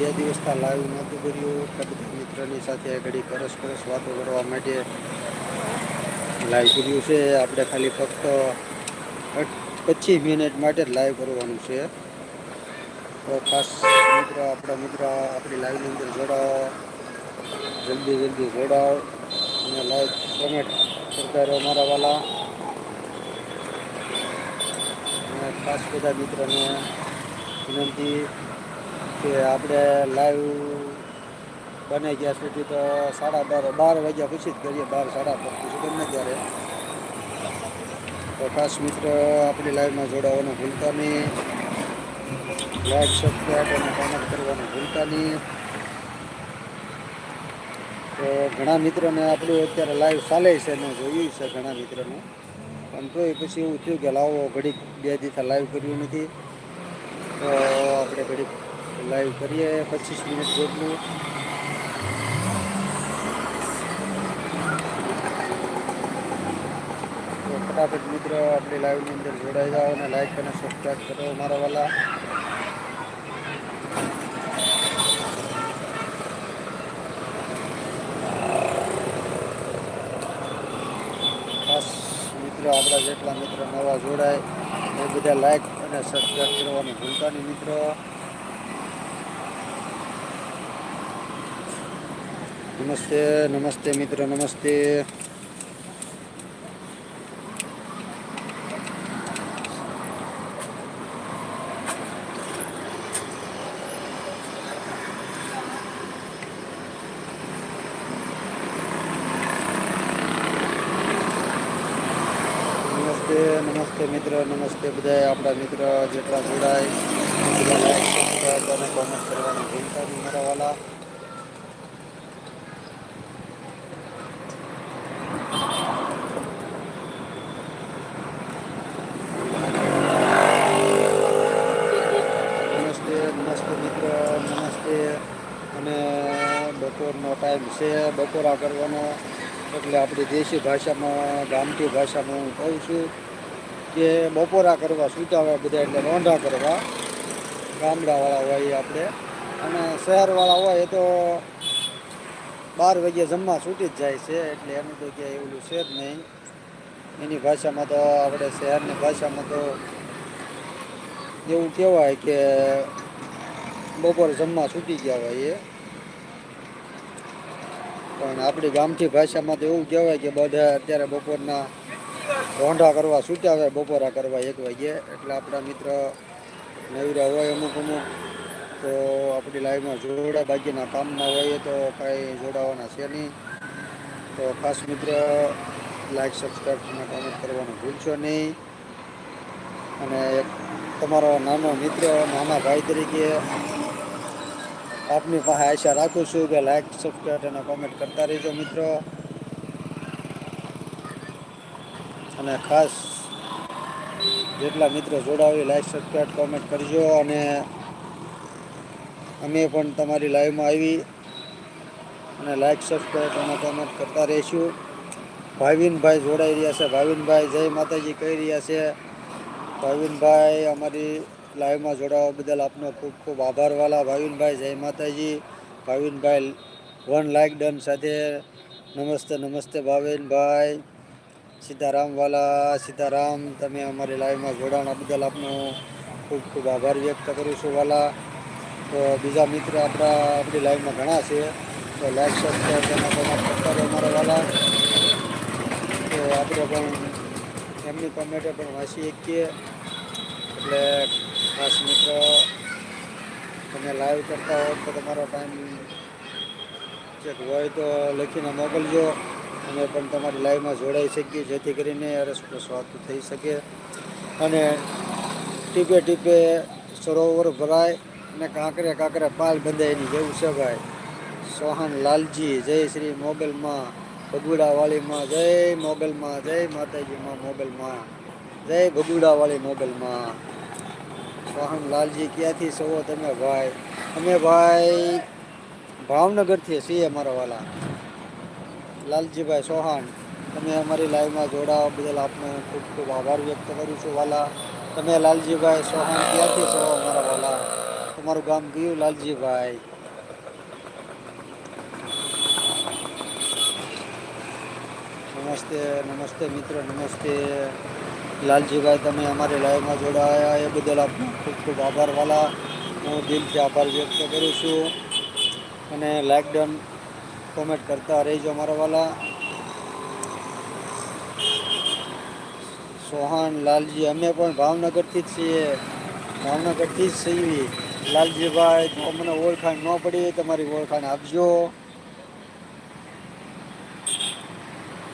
બે દિવસના લાઈવ નહોતું કર્યું. મિત્રની સાથે ઘડી પરસ પરસ વાતો કરવા માટે લાઈવ કર્યું છે. આપણે ખાલી ફક્ત પચીસ મિનિટ માટે જ લાઈવ કરવાનું છે. તો ખાસ મિત્ર, આપણા મિત્ર, આપણી લાઈવની અંદર જોડાઓ. જલ્દી જલ્દી જોડાઓ. અને લાઈવ કોમેન્ટ કરતા રહો મારા વાલા. અને ખાસ બધા મિત્રોને વિનંતી કે આપણે લાઈવ બને ગયા સુધી તો સાડા બાર બાર વાગ્યા પછી જ કરીએ, બાર સાડા બાર પછી ગમે ત્યારે. તો ખાસ મિત્ર, આપણી લાઈવમાં જોડાવાનું ભૂલતા નહીં. લાઈક સબસ્ક્રાઈબ અને કોમેન્ટ કરવાનું ભૂલતા નહીં. તો ઘણા મિત્રોને આપણું અત્યારે લાઈવ ચાલે છે ને જોયું છે ઘણા મિત્રોને. પણ તોય પછી એવું થયું કે લાવો, ઘડીક બે દિવસ લાઈવ કર્યું નથી. તો આપણે ઘડીક લાઈવ કરીએ, પચીસ મિનિટ જેટલું. તો ફટાફટ મિત્રો આપણી લાઈવની અંદર જોડાઈ જાઓ અને લાઈક અને સબસ્ક્રાઈબ કરો મારા વાલા. મિત્રો આપણા જેટલા મિત્રો નવા જોડાય, એ બધા લાઈક અને સબસ્ક્રાઈબ કરવાનું ભૂલતા નહીં મિત્રો. નમસ્તે નમસ્તે મિત્ર, નમસ્તે. નમસ્તે મિત્ર, નમસ્તે બધા આપણા મિત્ર જેટલા જોડાય લાઈક સબસ્ક્રાઈબ અને કોમેન્ટ કરવાની ભૂલતા નહીં, મારા છે બપોરા કરવાનો. એટલે આપણી દેશી ભાષામાં, ગામઠી ભાષામાં હું કહું છું કે બપોરા કરવા સૂતા હોય બધા એટલે રોંઢા કરવા. ગામડાવાળા હોય આપણે. અને શહેરવાળા હોય એ તો બાર વાગ્યે જમવા છૂટી જ જાય છે, એટલે એનું તો ક્યાંય એવું છે જ નહીં. એની ભાષામાં તો આપણે શહેરની ભાષામાં તો એવું કહેવાય કે બપોરે જમવા છૂટી ગયા હોય એ પણ આપણી ગામઠી ભાષામાં તો એવું કહેવાય કે બધા અત્યારે બપોરના રોંઢા કરવા છૂટ્યા હોય, બપોરા કરવા એક વાગ્યે એટલે આપણા મિત્ર નવીરા હોય અમુક અમુક, તો આપણી લાઈવમાં જોડા બાકીના કામમાં હોઈએ તો કાંઈ જોડાવાના છે નહીં. તો ખાસ મિત્ર લાઈક સબસ્ક્રાઈબ અને કોમેન્ટ કરવાનું ભૂલશો નહીં. અને તમારો નાનો મિત્ર, નાના ભાઈ તરીકે આપની પાસે આશા રાખું છું કે લાઈક સબસ્ક્રાઈબ અને કોમેન્ટ કરતા રહેજો મિત્રો. અને ખાસ જેટલા મિત્રો જોડાવી લાઈક સબસ્ક્રાઈબ કોમેન્ટ કરજો. અને અમે પણ તમારી લાઈવમાં આવી અને લાઈક સબસ્ક્રાઈબ અને કોમેન્ટ કરતા રહીશું. ભાવિનભાઈ જોડાઈ રહ્યા છે. ભાવિનભાઈ, જય માતાજી કહી રહ્યા છે. ભાવિનભાઈ, અમારી લાઈવમાં જોડાવા બદલ આપનો ખૂબ ખૂબ આભાર. વાલા ભાવિનભાઈ, જય માતાજી. ભાવિનભાઈ, વન લાઈક ડન સાથે નમસ્તે નમસ્તે ભાવિનભાઈ. સીતારામ વાલા, સીતારામ, તમે અમારી લાઈવમાં જોડાણા બદલ આપનો ખૂબ ખૂબ આભાર વ્યક્ત કરું છું વાલા. તો બીજા મિત્ર આપણા આપણી લાઈવમાં ઘણા છે. તો લાઈક, સબસ્ક્રાઈબ અમારા વાલા. તો આપણે પણ એમની કોમેન્ટે પણ વાંચી શકીએ. એટલે ખાસ મિત્ર, તમે લાઈવ કરતા હો તો તમારો ટાઈમ ચેક હોય તો લખીને મોકલજો અમે પણ તમારી લાઈવમાં જોડાઈ શકીએ, જેથી કરીને રસપ્રસ વાત થઈ શકે. અને ટીપે ટીપે સરોવર ભરાય અને કાંકરે કાંકરે પાલ બંધાય એની જેવું છે ભાઈ. સોહાન લાલજી, જય શ્રી મોગલમાં, ભગુડાવાળીમાં, જય મોગલમાં, જય માતાજીમાં મોગલમાં, જય ભગુડાવાળી મોગલમાં. સોહમ લાલજી ક્યાંથી છો તમે ભાઈ? અમે ભાઈ ભાવનગરથી છીએ અમારા વાલા. લાલજીભાઈ સોહાણ તમે અમારી લાઈવમાં જોડાવા બદલ આપનો ખૂબ ખૂબ આભાર વ્યક્ત કરું છું વાલા. તમે લાલજીભાઈ સોહાણ ક્યાંથી છો અમારા વાલા? તમારું ગામ ગયું લાલજીભાઈ? નમસ્તે નમસ્તે મિત્ર, નમસ્તે. લાલજીભાઈ, તમે અમારી લાઈવમાં જોડાયા. એ બદલ આપનો ખૂબ ખૂબ આભાર, વાલા. હું દિલથી આભાર વ્યક્ત કરું છું. અને લાઈક ડન કોમેન્ટ કરતા રહીજો મારા વાલા. સોહાન, લાલજી, અમે પણ ભાવનગરથી જ છીએ. ભાવનગરથી જ છીએ લાલજીભાઈ, જો મને ઓળખાણ ન પડી તમારી ઓળખાણ આપજો.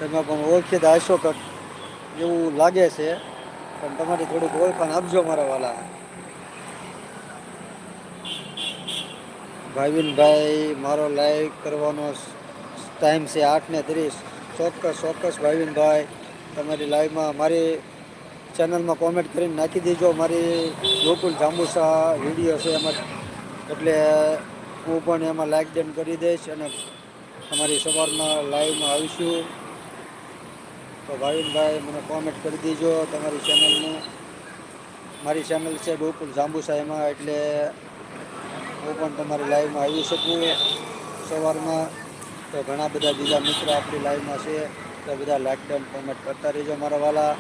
તમે પણ ઓળખી હશો કે એવું લાગે છે. પણ તમારી થોડીક ઓળખાણ આપજો મારા વાલા. ભાવિનભાઈ, મારો લાઈવ કરવાનો ટાઈમ છે આઠ ને ત્રીસ. ચોક્કસ ચોક્કસ ભાવિનભાઈ, તમારી લાઈવમાં મારી ચેનલમાં કોમેન્ટ કરીને નાખી દેજો. મારી ગોકુલ જાંબુસા વીડિયો છે એમાં. એટલે હું પણ એમાં લાઈક ડન કરી દઈશ અને તમારી સવારમાં લાઈવમાં આવીશું. તો ભાવિનભાઈ મને કોમેન્ટ કરી દેજો તમારી ચેનલનું મારી ચેનલ છે ગોકુલ જાંબુસાઈમાં એટલે હું પણ તમારી લાઈવમાં આવી શકું સવારમાં. તો ઘણા બધા બીજા મિત્રો આપણી લાઈવમાં છે, તો બધા લાઈક ડન કોમેન્ટ કરતા રહેજો મારા વાલા.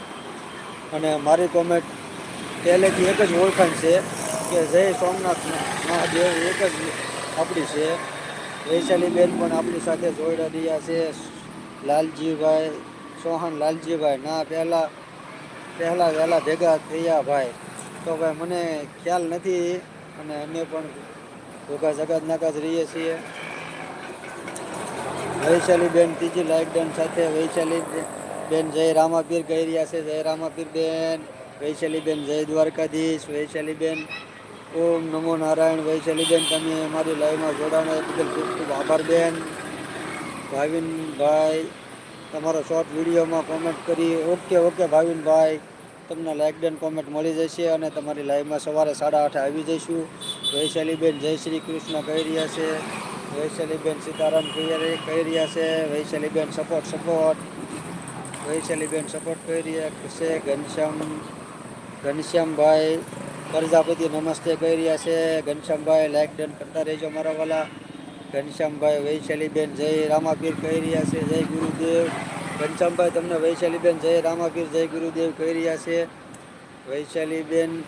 અને મારી કોમેન્ટ પહેલેથી એક જ ઓળખાણ છે કે જય સોમનાથ મહાદેવ, એક જ આપણી છે. વૈશાલીબેન પણ આપણી સાથે જોડાઈ રહ્યા છે. લાલજીભાઈ સોહન લાલજીભાઈ, ના, પહેલાં પહેલાં વહેલા ભેગા થયા ભાઈ. તો ભાઈ મને ખ્યાલ નથી અને અમે પણ ભોગા જગત નાકા જ રહીએ છીએ. વૈશાલી બેન ત્રીજી લાઇકડાઉન સાથે વૈશાલી બેન જય રામાપીર કહી રહ્યા છે. જય રામાપીર બેન. વૈશાલી જય દ્વારકાધીશ. વૈશાલીબેન, ઓમ નમો નારાયણ. વૈશાલીબેન, તમે અમારી લાઈવમાં જોડાણ બદલ ખૂબ ખૂબ આભાર બેન. ભાવિનભાઈ તમારો શોર્ટ વિડીયોમાં કોમેન્ટ કરી ઓકે ઓકે ભાવિનભાઈ તમને લાઇક ડન કોમેન્ટ મળી જશે અને તમારી લાઈવમાં સવારે સાડા આઠે આવી જઈશું. વૈશાલીબેન જય શ્રી કૃષ્ણ, કહી રહ્યા છે. વૈશાલીબેન સીતારામ કહી રહ્યા છે. વૈશાલીબેન સપોર્ટ સપોર્ટ વૈશાલીબેન સપોર્ટ કહી રહ્યા છે. ઘનશ્યામ ઘનશ્યામભાઈ પ્રજાપતિ નમસ્તે કહી રહ્યા છે. ઘનશ્યામભાઈ લાઇક ડન કરતા રહેજો મારા વાલા. ઘનશ્યામભાઈ વૈશાલીબેન જય રામાપીર કહી રહ્યા છે, જય ગુરુદેવ. ઘનશ્યામભાઈ, તમને વૈશાલીબેન જય રામાપીર જય ગુરુદેવ કહી રહ્યા છે. વૈશાલીબેન,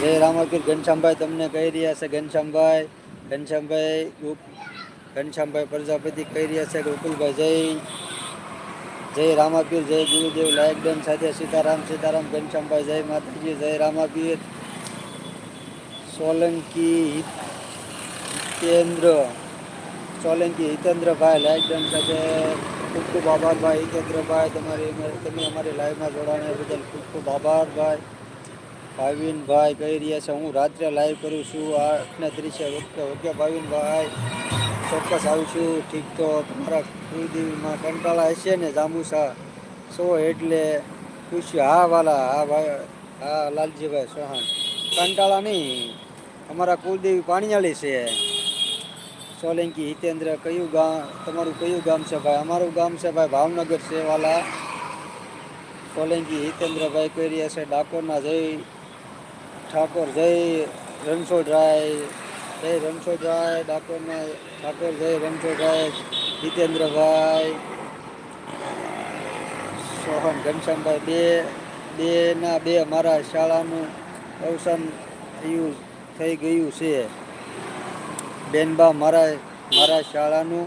જય રામાપીર, ઘનશ્યામભાઈ તમને કહી રહ્યા છે, ઘનશ્યામભાઈ ઘનશ્યામભાઈ ઘનશ્યામભાઈ પ્રજાપતિ કહી રહ્યા છે, ગોકુલભાઈ જય જય રામાપીર, જય ગુરુદેવ લાયકબેન સાથે સીતારામ સીતારામ, ઘનશ્યામભાઈ, જય માતાજી, જય રામાપીર. સોલંકી હિતેન્દ્ર. સોલંકી હિતેન્દ્રભાઈ લાઈફ ડન સાથે ખૂબ ખૂબ આભાર ભાઈ હિતેન્દ્રભાઈ. તમારી તમે અમારી લાઈવમાં જોડાને બદલ ખૂબ ખૂબ આભાર ભાઈ. ભાવિનભાઈ કહી રહ્યા છે, હું રાત્રે લાઈવ કરું છું. આઠને ત્રીસે ઓકે ઓકે ભાવિનભાઈ. ચોક્કસ આવું છું. ઠીક તો તમારા કુલદેવીમાં કંટાળા હશે ને જાંબુસા? સો એટલે પૂછ્યું, હા વાલા, હા ભાઈ, હા લાલજીભાઈ સોહાણ કંટાળા નહીં. અમારા કુલદેવી પાણીયાળી છે. સોલંકી, હિતેન્દ્ર, કયું ગામ, તમારું કયું ગામ છે ભાઈ? અમારું ગામ છે ભાઈ ભાવનગર છે, વાલા. સોલંકી, હિતેન્દ્રભાઈ કહી રહ્યા છે, ડાકોરના જય ઠાકોર, જય રણછોડરાય જય રણછોડરાય, ડાકોરના ઠાકોર, જય રણછોડરાય, હિતેન્દ્રભાઈ, સોહન ઘનશ્યામભાઈ, બે બે ના બે, મારા શાળાનું અવસાન થયું, થઈ ગયું છે. બેનબા, મારા મારા શાળાનું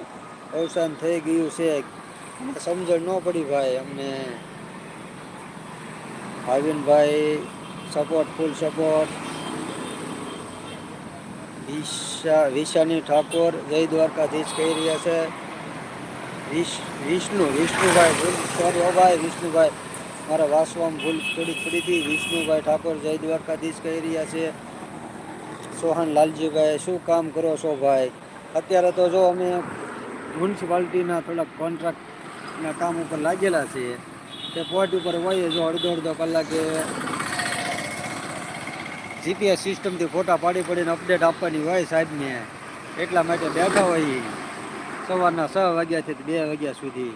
અવસાન થઈ ગયું છે. સમજણ ન પડી ભાઈ. અમને ભાવિનભાઈ સપોર્ટ ફૂલ સપોર્ટ વિશા વિશાની ઠાકોર જય દ્વારકાધીશ કહી રહ્યા છે. વિષ્ણુ, વિષ્ણુભાઈ ભૂલ સોરી ભાઈ, વિષ્ણુભાઈ. મારા વાસવામાં ભૂલ થોડી થોડી હતી. વિષ્ણુભાઈ ઠાકોર જય દ્વારકાધીશ કહી રહ્યા છે. સોહન લાલજીભાઈ શું કામ કરો છો ભાઈ? અત્યારે તો જો અમે મ્યુનિસિપાલિટીના થોડાક કોન્ટ્રાક્ટના કામ ઉપર લાગેલા છીએ. તે પોઈન્ટ ઉપર હોઈએ જો અડધો અડધો કલાકે જીપીએસ સિસ્ટમથી ફોટા પાડી પડીને અપડેટ આપવાની હોય સાહેબને. એટલા માટે બેઠા હોય. સવારના છ વાગ્યાથી બે વાગ્યા સુધી.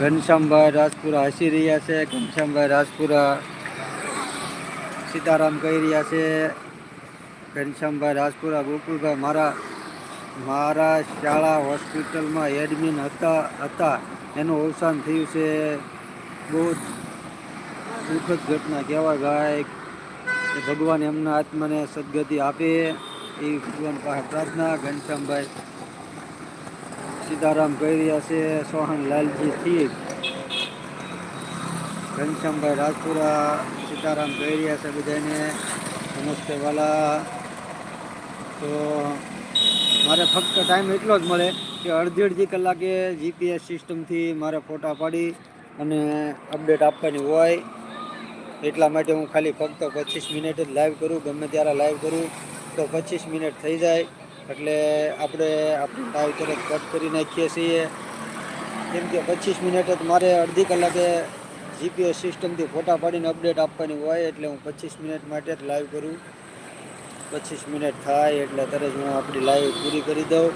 ઘનશ્યામભાઈ રાજપુરા હસી રહ્યા છે, ઘનશ્યામભાઈ રાજપુરા સીતારામ કહી રહ્યા છે, ઘનશ્યામભાઈ રાજપુરા ગોકુલભાઈ મારા મારા શાળા હોસ્પિટલમાં એડમિન હતા હતા. એનું અવસાન થયું છે. બહુ દુઃખદ ઘટના કહેવા ગાય ભગવાન એમના આત્માને સદગતિ આપે. એ ભગવાન પાસે પ્રાર્થના. ઘનશ્યામભાઈ સીતારામ રહ્યા છે સોહન લાલજી થી. ઘનશ્યામભાઈ રાજપુરા સીતારામ રહ્યા છે બધાને, નમસ્તે વાલા. તો મારે ફક્ત ટાઈમ એટલો જ મળે કે અડધી અડધી કલાકે જીપીએસ સિસ્ટમથી મારે ફોટા પાડી અને અપડેટ આપવાની હોય. એટલા માટે હું ખાલી ફક્ત પચીસ મિનિટ જ લાઈવ કરું, ગમે ત્યારે લાઈવ કરું, તો પચીસ મિનિટ થઈ જાય. એટલે આપણે આપણું લાઈવ તરત કટ કરી નાખીએ છીએ. કેમ કે પચીસ મિનિટ જ મારે અડધી કલાકે જીપીએસ સિસ્ટમથી ફોટા પાડીને અપડેટ આપવાની હોય એટલે હું પચીસ મિનિટ માટે જ લાઈવ કરું. પચીસ મિનિટ થાય એટલે તરત હું આપણી લાઈવ પૂરી કરી દઉં.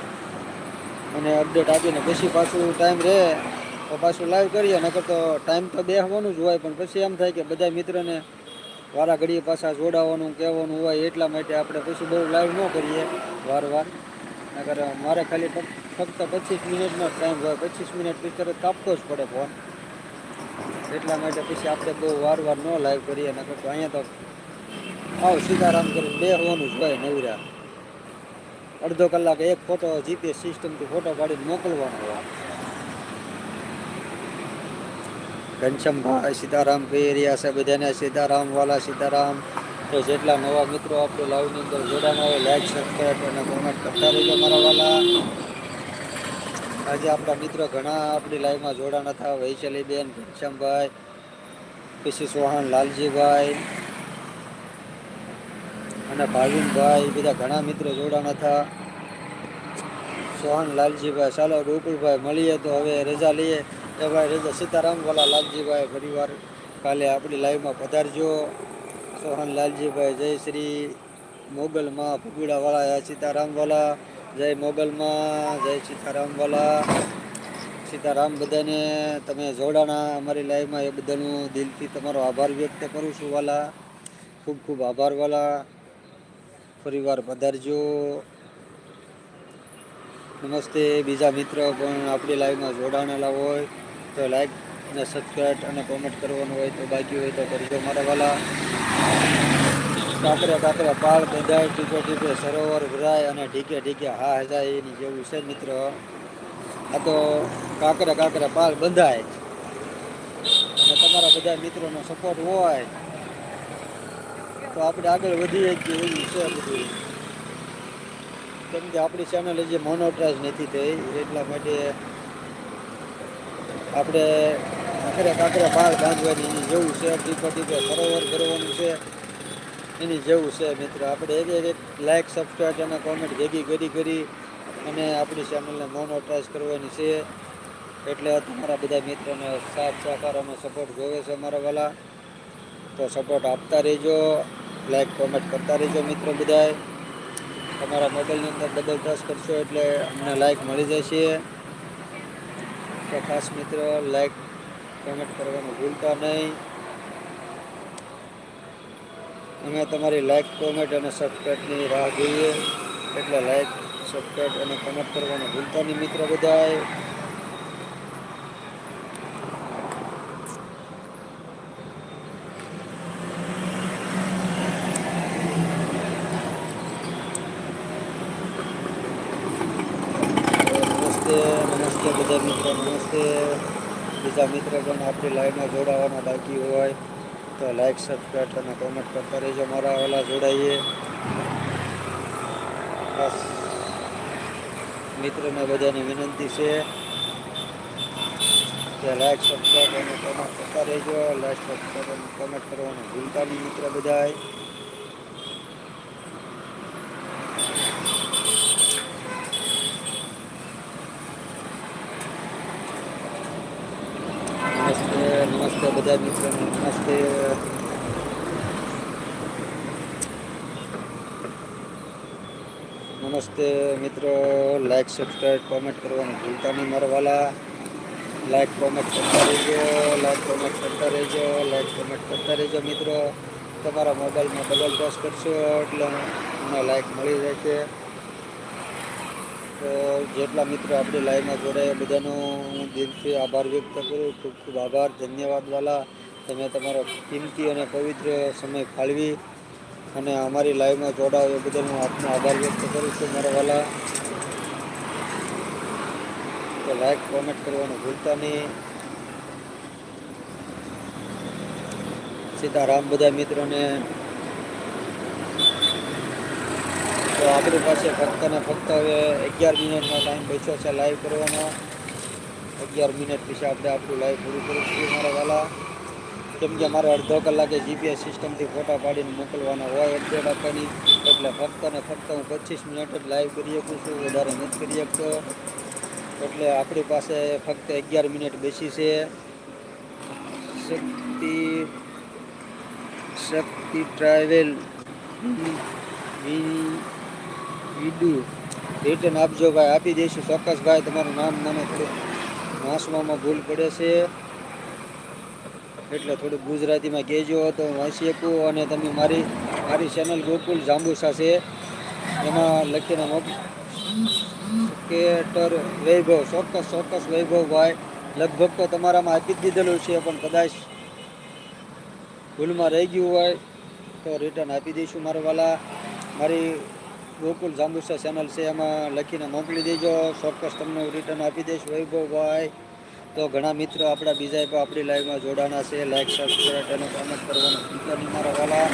અને અપડેટ આપીને પછી પાછું ટાઈમ રહે તો પાછું લાઈવ કરીએ. નકર તો ટાઈમ તો બેસવાનું જ હોય, પણ પછી એમ થાય કે બધા મિત્રોને વારા ઘડીએ પાછા જોડાવાનું, કહેવાનું હોય એટલા માટે આપણે પછી બહુ લાઈવ ન કરીએ, વાર વાર. નકર મારે ખાલી ફક્ત- પચીસ મિનિટનો ટાઈમ હોય, પચીસ મિનિટ પછી કાપતો જ પડે ફોન એટલા માટે પછી આપણે બહુ વાર વાર ન લાઈવ કરીએ, નકર તો અહીંયા તો આવ સીતારામ કરી બે હોવાનું જ હોય નવરા. અડધો કલાક એક ફોટો જીપીએસ સિસ્ટમથી ફોટો પાડીને મોકલવાનો હોય. ઘનશ્યામભાઈ સીતારામ કહી રહ્યા છે, બધાને સીતારામ, વાલા સીતારામ. તો જેટલા નવા મિત્રો આપણે લાઈવની અંદર જોડાના હોય લાઈક સબસ્ક્રાઈબ અને કોમેન્ટ કરતા રહેજો મારા વાલા. આજે આપણા મિત્રો ઘણા આપણી લાઈવમાં જોડાના હતા. વૈશાલીબેન ઘનશ્યામભાઈ પછી સોહાણ લાલજીભાઈ અને ભાવિનભાઈ, બધા ઘણા મિત્રો જોડાના હતા. સોહાણ લાલજીભાઈ, ચાલો ગોકુળભાઈ મળીએ તો હવે રજા લઈએ. એ ભાઈ રજા સીતારામ વાલા લાલજીભાઈ ફરીવાર કાલે આપણી લાઈવમાં પધારજો. સોહન લાલજીભાઈ, જય શ્રી મોગલમાં ફગુડાવાળા સીતારામ વાલા જય મોગલમાં, જય સીતારામ વાલા સીતારામ બધાને, તમે જોડાણા અમારી લાઈવમાં એ બધાનું દિલથી તમારો આભાર વ્યક્ત કરું છું, વાલા. ખૂબ ખૂબ આભાર, વાલા. ફરીવાર પધારજો. નમસ્તે. બીજા મિત્ર પણ આપણી લાઈવમાં જોડાણેલા હોય. તો લાઈક અને સબસ્ક્રાઈબ અને કોમેન્ટ કરવાનું હોય તો બાકી હોય તો કરજો. મારા વાલા કાંકરે કાંકરે પાળ બંધાય, ટીપે ટીપે સરોવર ભરાય અને ઢીકે ઢીકે હા હજાય એની જેવું છે મિત્ર. આ તો કાંકરે કાંકરે પાળ બંધાય. અને તમારા બધા મિત્રોનો સપોર્ટ હોય તો આપણે આગળ વધીએ જ એવું છે બધું. કેમ કે આપણી ચેનલ હજી મોનોટાઈઝ નથી થઈ એટલા માટે આપણે આખરે કાંકરે બાળ બાંધવાની એની જેવું છે, ટીપે ટીપે સરોવર કરવાનું છે. એની જેવું છે મિત્ર. આપણે એક એક લાઇક સબસ્ક્રાઈબ અને કોમેન્ટ ભેગી કરી કરી અને આપણી ચેનલને મોનોટાઈઝ કરવાની છે. એટલે તમારા બધા મિત્રોને સાથ સહકાર અને સપોર્ટ જોવે છે અમારા વાલા. તો સપોર્ટ આપતા રહેજો લાઈક કોમેન્ટ કરતા રહેજો મિત્રો બધાય. તમારા મોબાઈલની અંદર ડબલ પ્રેસ કરશો એટલે અમને લાઈક મળી જશે. તો ખાસ મિત્રો લાઈક કોમેન્ટ કરવાનું ભૂલતા નહીં. અમે તમારી લાઈક કોમેન્ટ અને સબસ્ક્રાઈબની રાહ જોઈએ. એટલે લાઈક સબસ્ક્રાઈબ અને કોમેન્ટ કરવાનું ભૂલતા નહીં, મિત્રો બધાય નમસ્તે નમસ્તે બધા મિત્રો નમસ્તે બીજા મિત્રો પણ આપણી લાઈવમાં જોડાવાના બાકી હોય તો લાઈક સબસ્ક્રાઈબ અને કોમેન્ટ કરતા રહેજો મારા ઓલા જોડાઈએ. બસ. મિત્રોને બધાને વિનંતી છે કે લાઈક સબસ્ક્રાઈબ અને કોમેન્ટ કરતા રહેજો. લાઈક સબસ્ક્રાઈબ અને કોમેન્ટ કરવાનું ભૂલતા નહીં મિત્ર બધાય નમસ્તે નમસ્તે બધા મિત્રોને નમસ્તે નમસ્તે મિત્રો લાઈક સબસ્ક્રાઈબ કોમેન્ટ કરવાનું ભૂલતા નહીં મારા વાલા. લાઈક કોમેન્ટ કરતા રહેજો લાઈક કોમેન્ટ કરતા રહેજો લાઈક કોમેન્ટ કરતા રહેજો મિત્રો. તમારા મોબાઈલમાં ડબલ ટચ કરશો એટલે મને લાઈક મળી રહેશે. તો જેટલા મિત્રો આપણી લાઈવમાં જોડાયા બધાનો હું દિલથી આભાર વ્યક્ત કરું. ખૂબ ખૂબ આભાર. ધન્યવાદ વાલા. તમે તમારો કિંમતી અને પવિત્ર સમય ફાળવી. અને અમારી લાઈવમાં જોડાવ એ બદલ હું આપનો આભાર વ્યક્ત કરું છું. મારા વાલા, તો લાઈક કોમેન્ટ કરવાનું ભૂલતા નહીં. સીતારામ બધા મિત્રોને, તો આપણી પાસે ફક્ત ને ફક્ત હવે અગિયાર મિનિટનો ટાઈમ બચ્યો છે લાઈવ કરવાનો. અગિયાર મિનિટ પછી આપણે આપણું લાઈવ પૂરું કરીશું. મારા વાલા કેમ કે મારે અડધો કલાકે જીપીએસ સિસ્ટમથી ફોટા પાડીને મોકલવાના હોય અપડેટ આપવાની એટલે ફક્ત ને ફક્ત હું પચીસ મિનિટ જ લાઈવ કરી શકું છું, વધારે નથી કરી શકતો. એટલે આપણી પાસે ફક્ત અગિયાર મિનિટ બેસી છે. શક્તિ શક્તિ ટ્રાવેલ વિડુ રિટર્ન આપજો ભાઈ, આપી દઈશું. ચોક્કસ ભાઈ, તમારું નામ મને થોડું વાંચવામાં ભૂલ પડે છે. એટલે થોડુંક ગુજરાતીમાં કહેજો તો હું વાંચી શકું અને તમે મારી મારી ચેનલ ગોકુલ જાંબુસા છે. એમાં લખીને મોક વૈભવ, ચોક્કસ ચોક્કસ વૈભવ ભાઈ. લગભગ તો તમારામાં આપી જ દીધેલું છે, પણ કદાચ ભૂલમાં રહી ગયું હોય તો રિટર્ન આપી દઈશું મારા વાલા. મારી ગોકુલ જાંબુસા ચેનલ છે, એમાં લખીને મોકલી દેજો. ચોક્કસ તમને રિટર્ન આપી દઈશ વૈભવભાઈ તો ઘણા મિત્રો આપણા બીજા પણ આપણી લાઈવમાં જોડાના છે. લાઈક સબસ્ક્રાઈબ અને કોમેન્ટ કરવાનું નહીં મારા વાલા.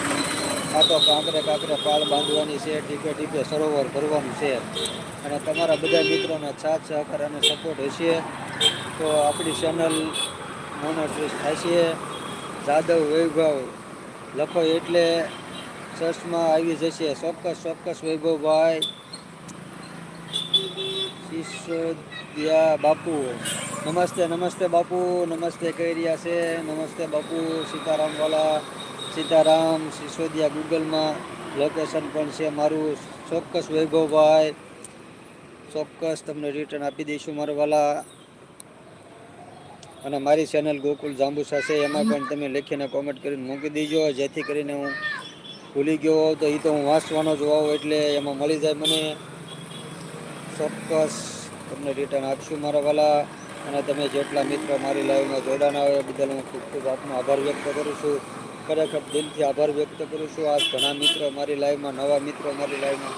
આ તો કાંકરે કાંકરે પાળ બાંધવાની છે, ટીપે ટીપે સરોવર ભરવાનું છે. અને તમારા બધા મિત્રોના સાથ, સહકાર અને સપોર્ટ હશે તો આપણી ચેનલ મોનોટ્રીસ છે. જાદવ વૈભવ લખો એટલે સર્ચમાં આવી જશે. ચોક્કસ ચોક્કસ વૈભવભાઈ. સિસોદિયા બાપુ. નમસ્તે નમસ્તે બાપુ, નમસ્તે કહી રહ્યા છે. નમસ્તે બાપુ, સીતારામ વાલા, સીતારામ સિસોદિયા ગૂગલમાં લોકેશન પણ છે મારું. ચોક્કસ વૈભવભાઈ, ચોક્કસ તમને રિટર્ન આપી દઈશું મારા વાલા. અને મારી ચેનલ ગોકુલ જાંબુસા છે, એમાં પણ તમે લખીને કોમેન્ટ કરીને મૂકી દેજો. જેથી કરીને હું ભૂલી ગયો તો એ તો હું વાંચવાનો જ હોઉં, એટલે એમાં મળી જાય મને. ચોક્કસ તમને રિટર્ન આપશું મારા વાલા. અને તમે જેટલા મિત્રો મારી લાઈવમાં જોડાના હોય એ બદલ હું ખૂબ ખૂબ આપનો આભાર વ્યક્ત કરું છું. ખરેખર દિલથી આભાર વ્યક્ત કરું છું. આ ઘણા મિત્રો મારી લાઈવમાં નવા મિત્રો મારી લાઈવમાં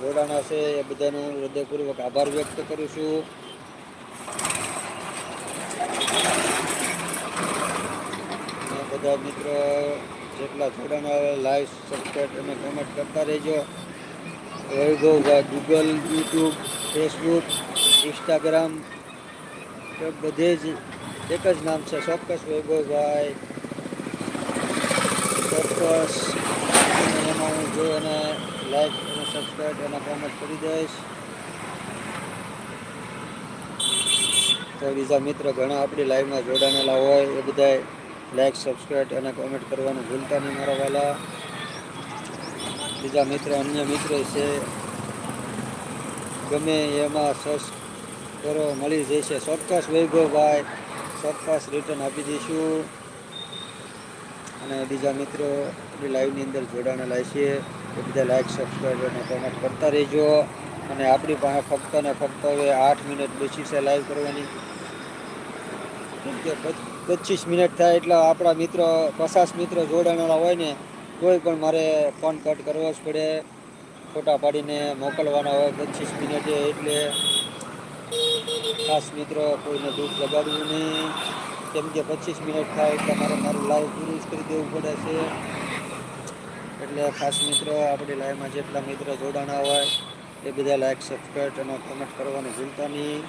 જોડાના છે. એ બધાનો હું હૃદયપૂર્વક આભાર વ્યક્ત કરું છું. બધા મિત્રો જેટલા જોડાણ લાઈવ સબસ્ક્રાઈબ અને કોમેન્ટ કરતા રહેજો. વૈભવભાઈ ગૂગલ યુટ્યુબ ફેસબુક ઇન્સ્ટાગ્રામ તો બધે જ એક જ નામ છે. ચોક્કસ વૈભવભાઈ ચોક્કસ. એમાં હું જોઈ એને લાઈક અને સબસ્ક્રાઈબ એના કોમેન્ટ કરી દઈશ. તો બીજા મિત્ર ઘણા આપણી લાઈવમાં જોડાણેલા હોય, એ બધાય લાઈક સબસ્ક્રાઈબ અને કોમેન્ટ કરવાનું ભૂલતા નહીં મારા વાલા. બીજા મિત્ર, અન્ય મિત્રો છે, ગમે એમાં સર્ચ કરો, મળી જશે. ચોક્કસ વૈભવભાઈ ચોક્કસ રિટર્ન આપી દઈશું. અને બીજા મિત્રો આપણી લાઈવની અંદર જોડાણેલા છે. એ બધા લાઈક સબસ્ક્રાઈબ અને કોમેન્ટ કરતા રહેજો. અને આપણી પાસે ફક્ત ને ફક્ત હવે આઠ મિનિટ બચી છે લાઈવ કરવાની. પચીસ મિનિટ થાય એટલે આપણા મિત્રો, પચાસ મિત્રો જોડાણેલા હોય ને તોય પણ મારે ફોન કટ કરવો જ પડે. ફોટા પાડીને મોકલવાના હોય પચીસ મિનિટે એટલે ખાસ મિત્રો કોઈને દુઃખ લગાડવું નહીં. કેમ કે પચીસ મિનિટ થાય એટલે મારે મારું લાઈવ પૂરું જ કરી દેવું પડે છે. એટલે ખાસ મિત્રો આપણી લાઈવમાં જેટલા મિત્રો જોડાણા હોય એ બધા લાઈક સબસ્ક્રાઈબ અને કોમેન્ટ કરવાનું ભૂલતા નહીં.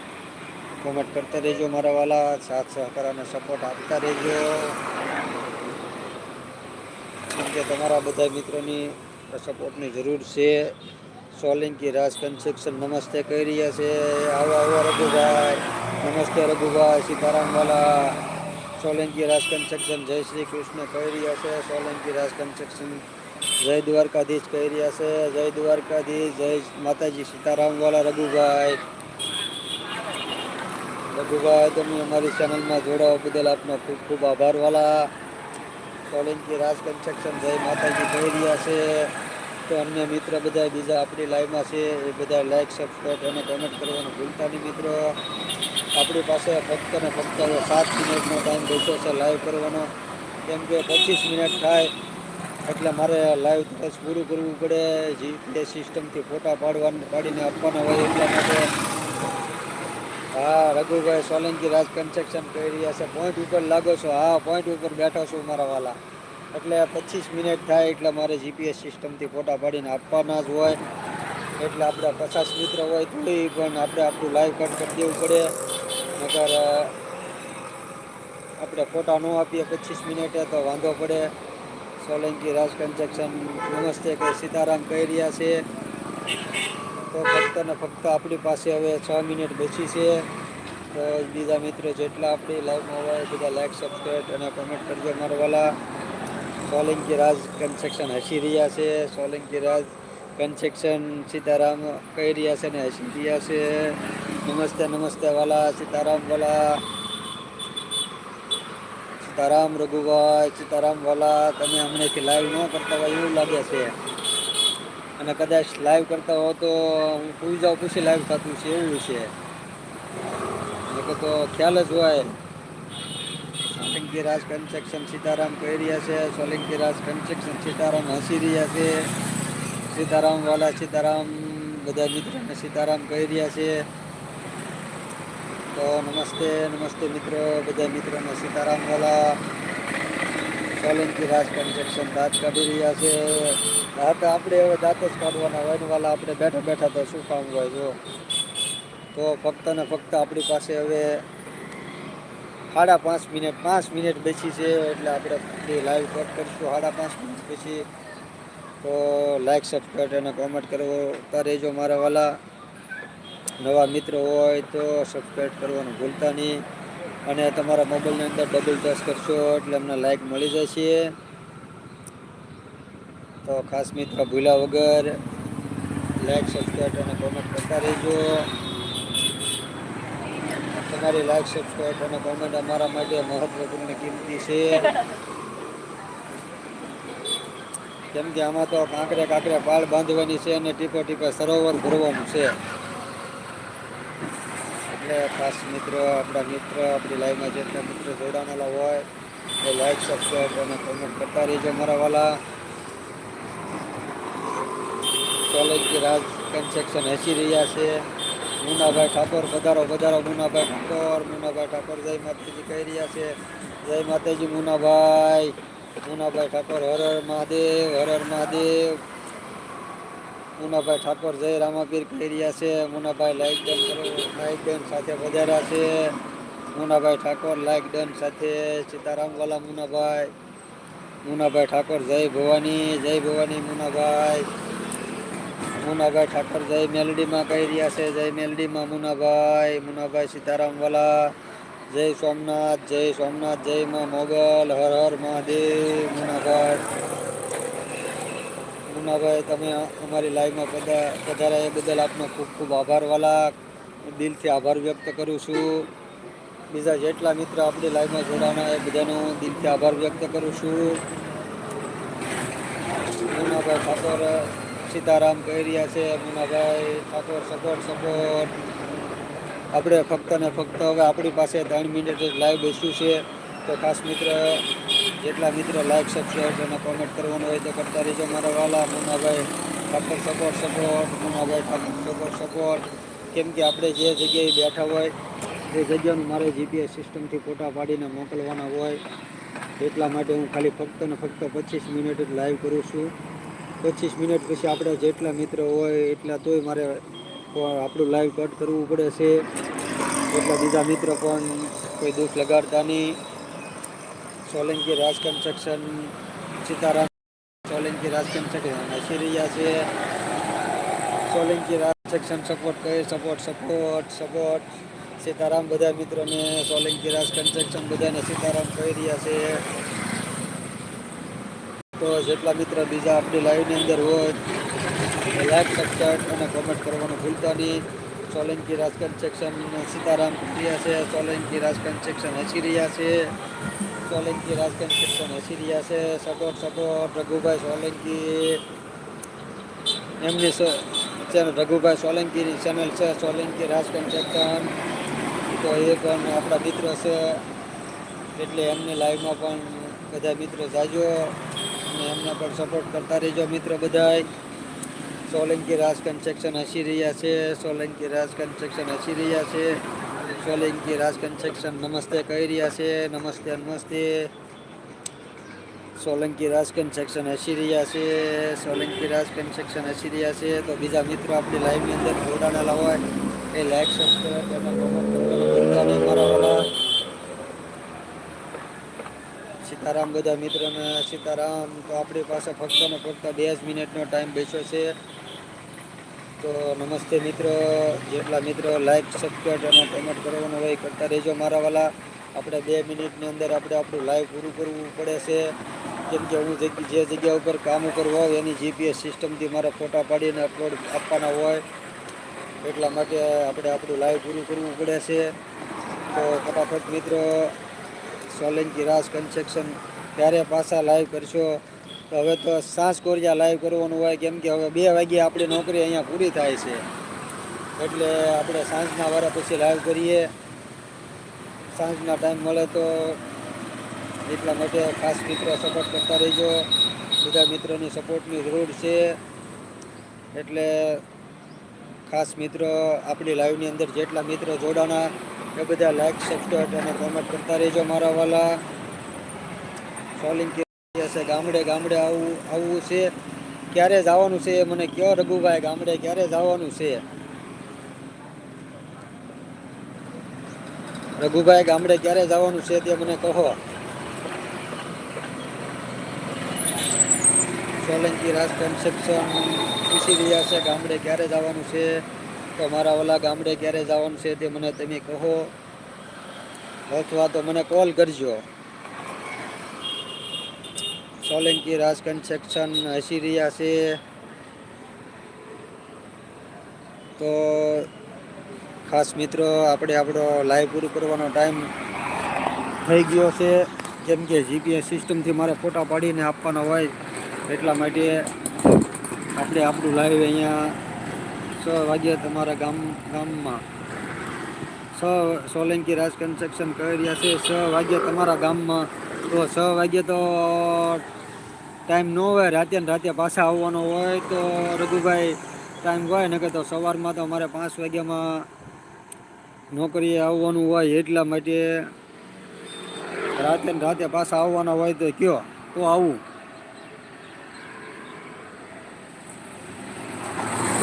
કોમેન્ટ કરતા રહેજો મારા વાલા. સાથ સહકાર અને સપોર્ટ આપતા રહેજો. કેમ કે તમારા બધા મિત્રોની સપોર્ટની જરૂર છે. સોલંકી રાજ કન્સ્ટ્રક્શન નમસ્તે કહી રહ્યા છે. આવો આવો રઘુભાઈ. નમસ્તે રઘુભાઈ, સીતારામવાલા. સોલંકી રાજ કન્સ્ટ્રક્શન જય શ્રી કૃષ્ણ કહી રહ્યા છે. સોલંકી રાજ કન્સ્ટ્રક્શન જય દ્વારકાધીશ કહી રહ્યા છે. જય દ્વારકાધીશ, જય માતાજી સીતારામ વાલા રઘુભાઈ. રઘુભાઈ, તમે અમારી ચેનલમાં જોડાવા બદલ આપનો ખૂબ ખૂબ આભાર વાલા. સોલંકી રાજ કન્સ્ટ્રક્શન જય માતાજી કહી રહ્યા છે. તો અન્ય મિત્ર બધા બીજા આપણી લાઈવમાં છે. એ બધા લાઈક સબસ્ક્રાઈબ અને કમેન્ટ કરવાનું ભૂલતા નહીં મિત્રો. આપણી પાસે ફક્ત ને ફક્ત સાત મિનિટનો ટાઈમ બચ્યો છે લાઈવ કરવાનો. કેમ કે પચીસ મિનિટ થાય, એટલે મારે લાઈવ તરસ પૂરું કરવું પડે. જીપીએસ સિસ્ટમથી ફોટા પાડવાના પાડીને આપવાના હોય એટલા માટે હા, રઘુભાઈ સોલંકી રાજ કન્સ્ટ્રક્શન કરી રહ્યા છે. પોઈન્ટ ઉપર લાગો છો? હા પોઈન્ટ ઉપર બેઠો છું મારા વાલા. એટલે પચીસ મિનિટ થાય એટલે મારે જીપીએસ સિસ્ટમથી ફોટા પાડીને આપવાના જ હોય. એટલે આપણા પચાસ મિત્ર હોય તો પણ આપણે આપણું લાઈવ કટ કરી દેવું પડે. નકર આપણે ફોટા ન આપીએ પચીસ મિનિટે તો વાંધો પડે. સોલંકી રાજ કન્સ્ટ્રક્શન નમસ્તે કે સીતારામ કહી રહ્યા છે. તો ફક્ત ને ફક્ત આપણી પાસે હવે છ મિનિટ બચી છે. તો બીજા મિત્રો જેટલા આપણી લાઈવમાં હોય બધા લાઈક સબસ્ક્રાઈબ અને કોમેન્ટ કરજો મારવાલા સોલંકી રાજ કન્સ્ટ્રક્શન હસી રહ્યા છે. સોલંકી રાજ કન્સ્ટ્રક્શન સીતારામ કહી રહ્યા છે ને હસી રહ્યા છે. નમસ્તે નમસ્તે વાલા, સીતારામ વાલા. સીતારામ રઘુભાઈ, સીતારામ વાલા, તમે હમણાંથી લાઈવ ન કરતા હોય એવું લાગે છે. અને કદાચ લાઈવ કરતા હો તો હું પૂરી જાઉં પછી લાઈવ થતું છે, એવું છે. નકર તો ખ્યાલ જ હોય. સોલંકી રાજ કન્સ્ટ્રક્શન સીતારામ કહી રહ્યા છે સોલંકી રાજ કન્સ્ટ્રક્શન સીતારામ હસી રહ્યા છે. સીતારામ વાલા સીતારામ, બધા મિત્રોને સીતારામ કહી રહ્યા છે. તો નમસ્તે નમસ્તે મિત્રો, બધા મિત્રોને સીતારામ વાલા. સોલંકી રાજ કન્સ્ટ્રક્શન દાંત કાઢી રહ્યા છે. દાંત આપણે હવે દાંત જ કાઢવાના હોય ને વાલા આપણે બેઠા બેઠા તો શું કામ હોય, જો. તો ફક્ત ને ફક્ત આપણી પાસે હવે સાડા પાંચ મિનિટ પાંચ મિનિટ બેસી છે, એટલે આપણે લાઈવ કટ કરીશું. સાડા પાંચ મિનિટ પછી તો લાઈક સબસ્ક્રાઈબ અને કોમેન્ટ કરવો રહેજો મારા વાલા. નવા મિત્રો હોય તો સબસ્ક્રાઈબ કરવાનું ભૂલતા નહીં. અને તમારા મોબાઈલની અંદર ડબલ ટચ કરશો, એટલે અમને લાઈક મળી જશે. તો ખાસ મિત્રો ભૂલ્યા વગર લાઈક સબસ્ક્રાઈબ અને કોમેન્ટ કરતા રહેજો. તમારી લાઈક સબસ્ક્રાઈબ અને કોમેન્ટ અમારા માટે મહત્વપૂર્ણ કિંમતી છે. કેમ કે આમાં તો કાંકરે કાંકરે પાળ બાંધવાની છે અને ટીપે ટીપે સરોવર ભરવાનું છે. એટલે ખાસ મિત્રો, આપણા મિત્ર, આપણી લાઈવમાં જેટલા મિત્રો જોડાણેલા હોય એ લાઈક સબસ્ક્રાઈબ અને કોમેન્ટ કરતા રહેજો મારા વાલા. સોલંકી રાજ કન્સ્ટ્રક્શન હસી રહ્યા છે. મુનાભાઈ ઠાકોર, પધારો પધારો. મુનાભાઈ ઠાકોર મુનાભાઈ ઠાકોર જય માતાજી કહી રહ્યા છે. જય માતાજી મુનાભાઈ. મુનાભાઈ ઠાકોર, હર હર મહાદેવ, હર હર મહાદેવ. મુનાભાઈ ઠાકોર જય રામાપીર કહી રહ્યા છે. મુનાભાઈ લાઈક ડન કરો લાઈક ડન સાથે વધાર્યા છે. મુનાભાઈ ઠાકોર લાઈક ડન સાથે સીતારામ વાલા મુનાભાઈ. મુનાભાઈ ઠાકોર જય ભવાની જય ભવાની મુનાભાઈ. મુનાભાઈ ઠાકોર, જય મેલડીમાં કહી રહ્યા છે, જય મેલડીમાં મુનાભાઈ મુનાભાઈ સીતારામ વાલા જય સોમનાથ જય સોમનાથ જય માં મોગલ, હર હર મહાદેવ, મુનાભાઈ. મુનાભાઈ, તમે અમારી લાઈવમાં પધાર્યા એ બદલ આપનો ખૂબ ખૂબ આભાર વાલા. દિલથી આભાર વ્યક્ત કરું છું. બીજા જેટલા મિત્ર આપણી લાઈવમાં જોડાના એ બધાનો દિલથી આભાર વ્યક્ત કરું છું. મુનાભાઈ ઠાકોર સીતારામ કહી રહ્યા છે મુનાભાઈ ઠાકોર સપોર્ટ સપોર્ટ આપણે ફક્ત ને ફક્ત હવે આપણી પાસે ત્રણ મિનિટ જ લાઈવ બેસ્યું છે. તો ખાસ મિત્ર, જેટલા મિત્રો લાઈક સબસ્ક્રાઈબ અને કોમેન્ટ કરવાનું હોય તો કરતા રહેજો. મારા વાલા મુનાભાઈ Thakor support support Munabhai Thakor support support કેમ કે આપણે જે જગ્યાએ બેઠા હોય એ જગ્યાનું મારે જીપીએસ સિસ્ટમથી ફોટા પાડીને મોકલવાના હોય. એટલા માટે હું ખાલી ફક્ત ને ફક્ત પચીસ મિનિટ જ લાઈવ કરું છું. પચીસ મિનિટ પછી આપણા જેટલા મિત્રો હોય, એટલા તોય મારે આપણું લાઈવ કટ કરવું પડે છે. એટલા બીજા મિત્રો પણ કોઈ દુઃખ લગાડતા નહીં. સોલંકી રાજ કન્સ્ટ્રક્શન સીતારામ સોલંકી રાજ કન્સ્ટ્રક્શન હસી રહ્યા છે. સોલંકી રાજ કન્સ્ટ્રક્શન સપોર્ટ કહે સપોર્ટ સપોર્ટ સપોર્ટ સીતારામ બધા મિત્રોને સોલંકી રાજ કન્સ્ટ્રક્શન બધાને સીતારામ કહી રહ્યા છે. તો જેટલા મિત્ર બીજા આપણી લાઈવની અંદર હોય લાઈક સબસ્ક્રાઈબ અને કોમેન્ટ કરવાનું ભૂલતા નહીં. સોલંકી રાજ સેક્શન સીતારામ રહ્યા છે. સોલંકી રાજ સેક્શન હસી રહ્યા છે. સોલંકી રાજકન સેક્શન હસી રહ્યા છે. Support support Raghubhai Solanki. એમની ચેનલ રઘુભાઈ સોલંકીની ચેનલ છે. સોલંકી રાજ સેક્શન તો એ પણ આપણા મિત્રો છે. એટલે એમની લાઈવમાં પણ બધા મિત્રો જાજો. અને એમને પણ સપોર્ટ કરતા રહેજો મિત્રો બધાય. સોલંકી રાજ કન્સ્ટ્રક્શન હસી રહ્યા છે. સોલંકી રાજ કન્સ્ટ્રક્શન હસી રહ્યા છે. સોલંકી રાજ કન્સ્ટ્રક્શન નમસ્તે કહી રહ્યા છે. નમસ્તે નમસ્તે. સોલંકી રાજ કન્સ્ટ્રક્શન હસી રહ્યા છે. સોલંકી રાજ કન્સ્ટ્રક્શન હસી રહ્યા છે. તો બીજા મિત્રો આપણી લાઈવની અંદર જોડાણેલા હોય, એ લાઈક સબસ્ક્રાઈબ અને કોમેન્ટ કરવાનું ભૂલતા નહીં, મારા સીતારામ, બધા મિત્રોને સીતારામ. તો આપણી પાસે ફક્ત ને ફક્ત બે જ મિનિટનો ટાઈમ બેસ્યો છે. તો નમસ્તે મિત્રો. જેટલા મિત્રો લાઈક સબસ્ક્રાઈબ અને કમેન્ટ કરવાનું હોય કરતા રહેજો મારા વાલા. આપણે બે મિનિટની અંદર આપણે આપણું લાઈવ પૂરું કરવું પડે છે. કેમ કે હું જે જગ્યા ઉપર કામ કરવું હોય એની જીપીએસ સિસ્ટમથી મારે ફોટા પાડીને અપલોડ આપવાના હોય. એટલા માટે આપણે આપણું લાઈવ પૂરું કરવું પડે છે. તો ફટાફટ મિત્રો સોલંકી રાજ કન્સ્ટ્રક્શન ત્યારે પાછા લાઈવ કરશો? તો હવે તો સાસ કોરિયા લાઈવ કરવાનું હોય, કેમ કે હવે બે વાગ્યે આપણી નોકરી અહીંયા પૂરી થાય છે. એટલે આપણે સાંજના વારા પછી લાઈવ કરીએ. સાંજના ટાઈમ મળે તો એટલા માટે ખાસ મિત્રો સપોર્ટ કરતા રહેજો. બધા મિત્રોની સપોર્ટની જરૂર છે. એટલે ખાસ મિત્રો, આપણી લાઈવની અંદર જેટલા મિત્રો જોડાણા એ બધા લાઈક સબસ્ક્રાઈબ અને કોમેન્ટ કરતા રહેજો મારા વાલા. સોલિંગ છે, ગામડે ગામડે આવું આવવું છે. ક્યારે જવાનું છે મને કયો રઘુભાઈ ગામડે ક્યારે જવાનું છે? રઘુભાઈ ગામડે ક્યારે જવાનું છે તે મને કહો. સોલંકી રાજ કન્સ્ટ્રક્શન પૂછી રહ્યા છે ગામડે ક્યારે જવાનું છે. તો મારા ઓલા ગામડે ક્યારે જવાનું છે તે મને તમે કહો. અથવા તો મને કોલ કરજો. સોલંકી રાજ કન્સ્ટ્રક્શન હસી રહ્યા છે. તો ખાસ મિત્રો, આપણે આપણો લાઈવ પૂરું કરવાનો ટાઈમ થઈ ગયો છે. કેમ કે જીપીએસ સિસ્ટમથી મારે ફોટા પાડીને આપવાના હોય એટલા માટે આપણે આપણું લાઈવ અહીંયા છ વાગ્યે તમારા ગામ, ગામમાં. છ સોલંકી રાજ કન્સ્ટ્રક્શન કરી રહ્યા છે. છ વાગ્યા તમારા ગામમાં. તો છ વાગ્યા તો ટાઈમ ન હોય, રાતે ને રાતે પાછા આવવાનો હોય તો રઘુભાઈ ટાઈમ હોય, નકર તો સવારમાં તો અમારે પાંચ વાગ્યામાં નોકરીએ આવવાનું હોય એટલા માટે રાતે ને રાતે પાછા આવવાના હોય તો કયો, તો આવું.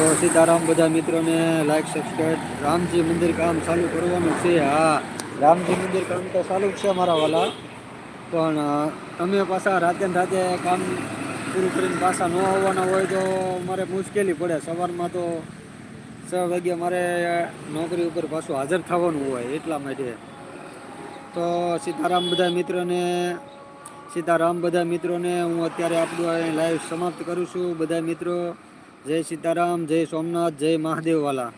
તો સીતારામ, બધા મિત્રોને લાઈક સબસ્ક્રાઈબ રામજી મંદિર કામ ચાલુ કરવાનું છે. હા, રામજી મંદિર કામ તો ચાલુ છે મારા વાલા. પણ તમે પાછા રાતે ને રાતે કામ પૂરું કરીને પાછા ન આવવાના હોય તો મારે મુશ્કેલી પડે. સવારમાં તો છ વાગ્યા મારે નોકરી ઉપર પાછું હાજર થવાનું હોય એટલા માટે. તો સીતારામ બધા મિત્રોને, સીતારામ બધા મિત્રોને હું અત્યારે આપણું લાઈવ સમાપ્ત કરું છું. બધા મિત્રો જય સીતારામ જય સોમનાથ જય મહાદેવ વાલા